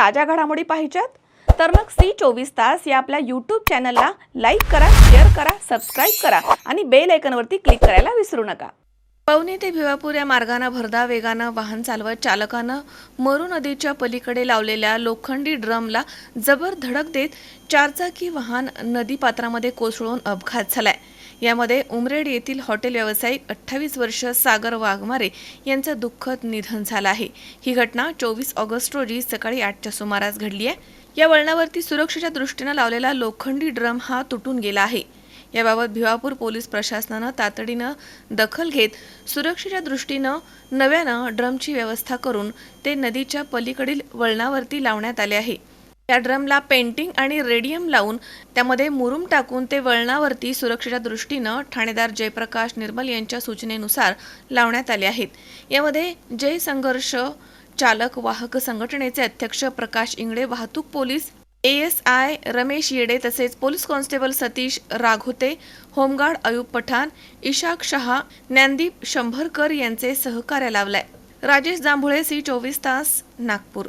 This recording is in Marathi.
ताज्या घडामोडी पाहिजेत? तर मग सी चोवीस तास या आपल्या यूट्यूब चॅनलला लाईक करा शेअर करा सबस्क्राईब करा आणि बेल आयकनवरती क्लिक करायला विसरू नका. पवनी ते भिवापूर या मार्गानं भरधा वेगानं वाहन चालवत चालकानं मरू नदीच्या पलीकडे लावलेल्या लोखंडी ड्रमला जबर धडक देत चारचाकी वाहन नदीपात्रामध्ये कोसळून अपघात झालाय. यामध्ये उमरेड येथील हॉटेल व्यावसायिक अठ्ठावीस वर्ष सागर वाघमारे यांचं दुःखद निधन झालं आहे. ही घटना चोवीस ऑगस्ट रोजी सकाळी आठच्या सुमारास घडली आहे. या वळणावरती सुरक्षेच्या दृष्टीनं लावलेला लोखंडी ड्रम हा तुटून गेला आहे. याबाबत भिवापूर पोलीस प्रशासनानं तातडीनं दखल घेत सुरक्षेच्या दृष्टीनं नव्यानं ड्रमची व्यवस्था करून ते नदीच्या पलीकडील वळणावरती लावण्यात आले आहे. या ड्रमला पेंटिंग आणि रेडियम लावून त्यामध्ये मुरुम टाकून ते वळणावरती सुरक्षेच्या दृष्टीनं ठाणेदार जयप्रकाश निर्मल यांच्या सूचनेनुसार लावण्यात आले आहेत. यामध्ये जय संघर्ष चालक वाहक संघटनेचे अध्यक्ष प्रकाश इंगळे वाहतूक police A S I Ramesh Yede तसेच police constable Satish Raghote home guard Ayub Pathan Ishaq Shah Dnyandeep Shambharkar यांचे सहकार्य लावलंय राजेश जांभुळे सी चोवीस तास नागपूर.